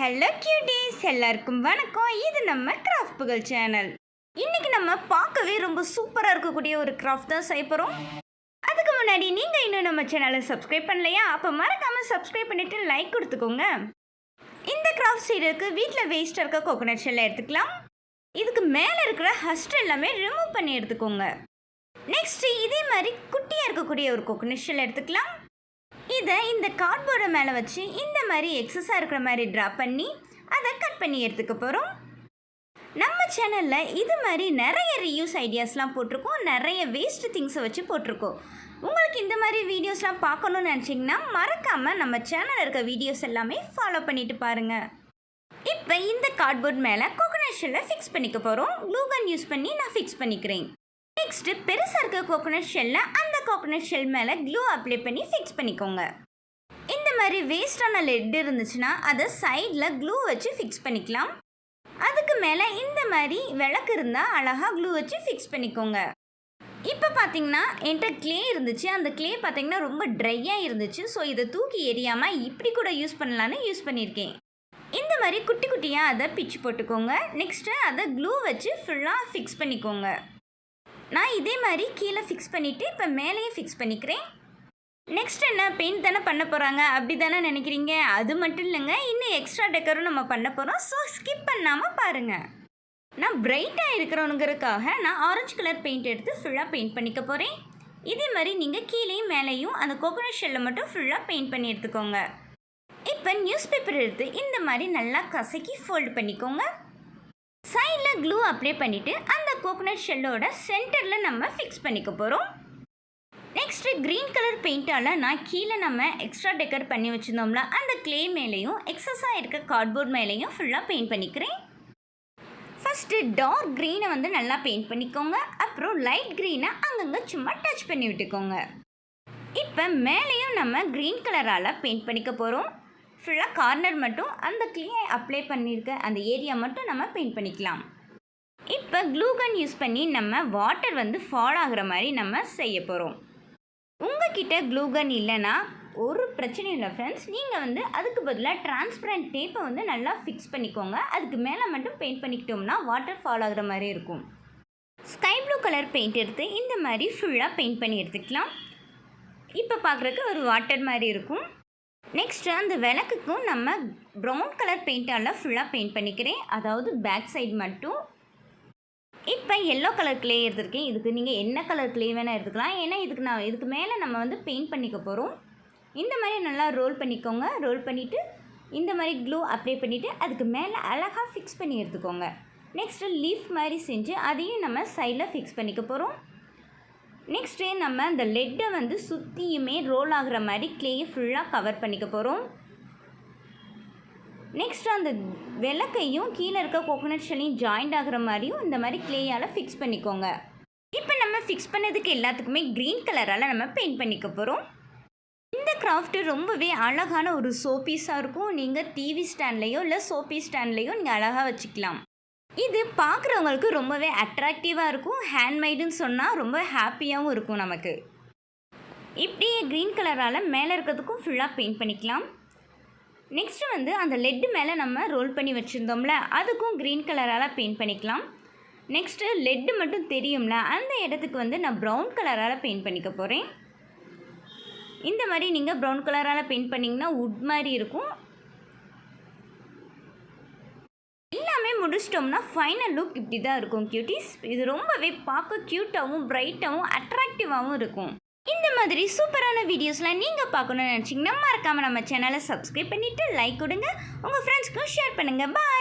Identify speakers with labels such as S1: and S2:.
S1: Hello cuties எல்லாருக்கும் வணக்கம். இது நம்ம கிராஃப்ட் புகழ் சேனல் இன்னைக்கு நம்ம பார்க்கவே ரொம்ப சூப்பராக இருக்கக்கூடிய ஒரு கிராஃப்ட் தான் செய்ய போகிறோம் அதுக்கு முன்னாடி நீங்கள் இன்னும் நம்ம சேனலை சப்ஸ்கிரைப் பண்ணலையா? அப்போ மறக்காமல் சப்ஸ்கிரைப் பண்ணிவிட்டு லைக் கொடுத்துக்கோங்க. இந்த கிராஃப்ட் செய்கிறதுக்கு வீட்டில் வேஸ்ட்டாக இருக்க கோகோனட் ஷெல்லை எடுத்துக்கலாம். இதுக்கு மேலே இருக்கிற ஹஸ்ட் எல்லாமே ரிமூவ் பண்ணி எடுத்துக்கோங்க. நெக்ஸ்ட்டு இதே மாதிரி குட்டியாக இருக்கக்கூடிய ஒரு கோகோனட் ஷெல் எடுத்துக்கலாம். இதை இந்த கார்ட்போர்டை மேலே வச்சு இந்த மாதிரி எக்ஸஸாக இருக்கிற மாதிரி ட்ரா பண்ணி அதை கட் பண்ணி எடுத்துக்க போகிறோம் நம்ம சேனலில் இது மாதிரி நிறைய ரியூஸ் ஐடியாஸ்லாம் போட்டிருக்கோம். நிறைய வேஸ்ட் திங்ஸை வச்சு போட்டிருக்கோம். உங்களுக்கு இந்த மாதிரி வீடியோஸ்லாம் பார்க்கணும்னு நினச்சிங்கன்னா மறக்காமல் நம்ம சேனலில் இருக்க வீடியோஸ் எல்லாமே ஃபாலோ பண்ணிட்டு பாருங்கள் இப்போ இந்த கார்ட்போர்ட் மேலே கோகோனட் ஷெல்லை ஃபிக்ஸ் பண்ணிக்க போகிறோம் க்ளூகன் யூஸ் பண்ணி நான் ஃபிக்ஸ் பண்ணிக்கிறேன். நெக்ஸ்ட்டு பெருசாக இருக்க கோகோனட் ஷெல்லை அந்த கோகோனட் ஷெல் மேலே க்ளூ அப்ளை பண்ணி ஃபிக்ஸ் பண்ணிக்கோங்க. இந்த மாதிரி வேஸ்டான லெட் இருந்துச்சுன்னா அதை சைடில் க்ளூ வச்சு ஃபிக்ஸ் பண்ணிக்கலாம். அதுக்கு மேலே இந்த மாதிரி விளக்கு இருந்தால் அழகாக க்ளூ வச்சு ஃபிக்ஸ் பண்ணிக்கோங்க. இப்போ பார்த்தீங்கன்னா என்கிட்ட க்ளே இருந்துச்சு. அந்த க்ளே பார்த்தீங்கன்னா ரொம்ப ட்ரையாக இருந்துச்சு. ஸோ இதை தூக்கி எரியாமல் இப்படி கூட யூஸ் பண்ணலான்னு யூஸ் பண்ணியிருக்கேன் இந்த மாதிரி குட்டி குட்டியாக அதை பிச்சு போட்டுக்கோங்க. நெக்ஸ்ட்டு அதை க்ளூ வச்சு ஃபுல்லாக ஃபிக்ஸ் பண்ணிக்கோங்க. நான் இதே மாதிரி கீழே ஃபிக்ஸ் பண்ணிவிட்டு இப்போ மேலேயும் ஃபிக்ஸ் பண்ணிக்கிறேன். நெக்ஸ்ட் என்ன? பெயிண்ட் தானே பண்ண போகிறாங்க அப்படி தானே நினைக்கிறீங்க? அது மட்டும் இல்லைங்க. இன்னும் எக்ஸ்ட்ரா டெக்கரும் நம்ம பண்ண போகிறோம் ஸோ ஸ்கிப் பண்ணாமல் பாருங்கள் நான் பிரைட்டாக இருக்கிறவனுங்கிறதுக்காக நான் ஆரஞ்சு கலர் பெயிண்ட் எடுத்து ஃபுல்லாக பெயிண்ட் பண்ணிக்க போகிறேன் இதே மாதிரி நீங்கள் கீழேயும் மேலேயும் அந்த கோகோனட் ஷெல்லை மட்டும் ஃபுல்லாக பெயிண்ட் பண்ணி எடுத்துக்கோங்க. இப்போ நியூஸ் பேப்பர் எடுத்து இந்த மாதிரி நல்லா கசக்கி ஃபோல்டு பண்ணிக்கோங்க. சைடில் க்ளூ அப்ளை பண்ணிவிட்டு கோகோனட் ஷெல்லோட சென்டரில் நம்ம ஃபிக்ஸ் பண்ணிக்க போகிறோம் நெக்ஸ்ட்டு க்ரீன் கலர் பெயிண்டால் நான் கீழே நம்ம எக்ஸ்ட்ரா டெக்கர் பண்ணி வச்சுருந்தோம்ல அந்த க்ளே மேலேயும் எக்ஸஸாக இருக்க கார்ட்போர்ட் மேலேயும் ஃபுல்லாக பெயிண்ட் பண்ணிக்கிறேன். ஃபஸ்ட்டு டார்க் க்ரீனை வந்து நல்லா பெயிண்ட் பண்ணிக்கோங்க. அப்புறம் லைட் க்ரீனை அங்கங்கே சும்மா டச் பண்ணி விட்டுக்கோங்க. இப்போ மேலேயும் நம்ம க்ரீன் கலரால் பெயிண்ட் பண்ணிக்க போகிறோம் ஃபுல்லாக கார்னர் மட்டும் அந்த க்ளே அப்ளை பண்ணியிருக்க அந்த ஏரியா மட்டும் நம்ம பெயிண்ட் பண்ணிக்கலாம். இப்போ க்ளூகன் யூஸ் பண்ணி நம்ம வாட்டர் வந்து ஃபால் ஆகிற மாதிரி நம்ம செய்ய போகிறோம் உங்ககிட்ட க்ளூகன் இல்லைன்னா ஒரு பிரச்சனையும் இல்லை ஃப்ரெண்ட்ஸ் நீங்கள் வந்து அதுக்கு பதிலாக டிரான்ஸ்பரண்ட் டேப்பை வந்து நல்லா ஃபிக்ஸ் பண்ணிக்கோங்க. அதுக்கு மேலே மட்டும் பெயிண்ட் பண்ணிக்கிட்டோம்னா வாட்டர் ஃபால் ஆகுற மாதிரி இருக்கும். ஸ்கை ப்ளூ கலர் பெயிண்ட் எடுத்து இந்த மாதிரி ஃபுல்லாக பெயிண்ட் பண்ணி எடுத்துக்கலாம். இப்போ பார்க்குறக்கு ஒரு வாட்டர் மாதிரி இருக்கும். நெக்ஸ்ட்டு அந்த விளக்குக்கும் நம்ம ப்ரௌன் கலர் பெயிண்டால் ஃபுல்லாக பெயிண்ட் பண்ணிக்கிறேன். அதாவது பேக் சைடு மட்டும். இப்போ எல்லோ கலர் கிளே எடுத்திருக்கேன். இதுக்கு நீங்கள் என்ன கலர் கிளே வேணால் எடுத்துக்கலாம். ஏன்னா இதுக்கு நான் இதுக்கு மேலே நம்ம வந்து பெயிண்ட் பண்ணிக்க போகிறோம் இந்த மாதிரி நல்லா ரோல் பண்ணிக்கோங்க. ரோல் பண்ணிவிட்டு இந்த மாதிரி க்ளூ அப்ளை பண்ணிவிட்டு அதுக்கு மேலே அழகாக ஃபிக்ஸ் பண்ணி எடுத்துக்கோங்க. நெக்ஸ்ட்டு லீஃப் மாதிரி செஞ்சு அதையும் நம்ம சைடில் ஃபிக்ஸ் பண்ணிக்க போகிறோம் நெக்ஸ்ட்டு நம்ம அந்த லெட்டை வந்து சுற்றியுமே ரோல் ஆகிற மாதிரி கிளேயை ஃபுல்லாக கவர் பண்ணிக்க போகிறோம் நெக்ஸ்ட் அந்த விளக்கையும் கீழே இருக்க கோகோனட் ஷெல்லையும் ஜாயிண்ட் ஆகுற மாதிரியும் இந்த மாதிரி க்ளேயால் ஃபிக்ஸ் பண்ணிக்கோங்க. இப்போ நம்ம ஃபிக்ஸ் பண்ணதுக்கு எல்லாத்துக்குமே க்ரீன் கலரால் நம்ம பெயிண்ட் பண்ணிக்க போகிறோம் இந்த கிராஃப்ட்டு ரொம்பவே அழகான ஒரு சோப்பீஸாக இருக்கும். நீங்கள் டிவி ஸ்டாண்ட்லேயோ இல்லை சோப்பி ஸ்டாண்ட்லேயோ நீங்கள் அழகாக வச்சுக்கலாம். இது பார்க்குறவங்களுக்கு ரொம்பவே அட்ராக்டிவாக இருக்கும். ஹேண்ட்மேடுன்னு சொன்னால் ரொம்ப ஹாப்பியாகவும் இருக்கும் நமக்கு. இப்படியே க்ரீன் கலரால் மேலே இருக்கிறதுக்கும் ஃபுல்லாக பெயிண்ட் பண்ணிக்கலாம். நெக்ஸ்ட்டு வந்து அந்த லெட்டு மேலே நம்ம ரோல் பண்ணி வச்சுருந்தோம்ல அதுக்கும் க்ரீன் கலரால் பெயிண்ட் பண்ணிக்கலாம். நெக்ஸ்ட்டு லெட்டு மட்டும் தெரியும்ல அந்த இடத்துக்கு வந்து நான் ப்ரௌன் கலரால் பெயிண்ட் பண்ணிக்க போகிறேன் இந்த மாதிரி நீங்கள் ப்ரௌன் கலரால் பெயிண்ட் பண்ணிங்கன்னா வுட் மாதிரி இருக்கும். எல்லாமே முடிச்சிட்டோம்னா ஃபைனல் லுக் இப்படி தான் இருக்கும் க்யூட்டிஸ் இது ரொம்பவே பார்க்க க்யூட்டாகவும் பிரைட்டாகவும் அட்ராக்டிவாகவும் இருக்கும். இந்த மாதிரி சூப்பரான வீடியோஸ்லாம் நீங்கள் பார்க்கணும்னு நினச்சிங்கன்னா மறக்காமல் நம்ம சேனலை சப்ஸ்கிரைப் பண்ணிவிட்டு லைக் கொடுங்க. உங்கள் ஃப்ரெண்ட்ஸ்க்கும் ஷேர் பண்ணுங்கள் பாய்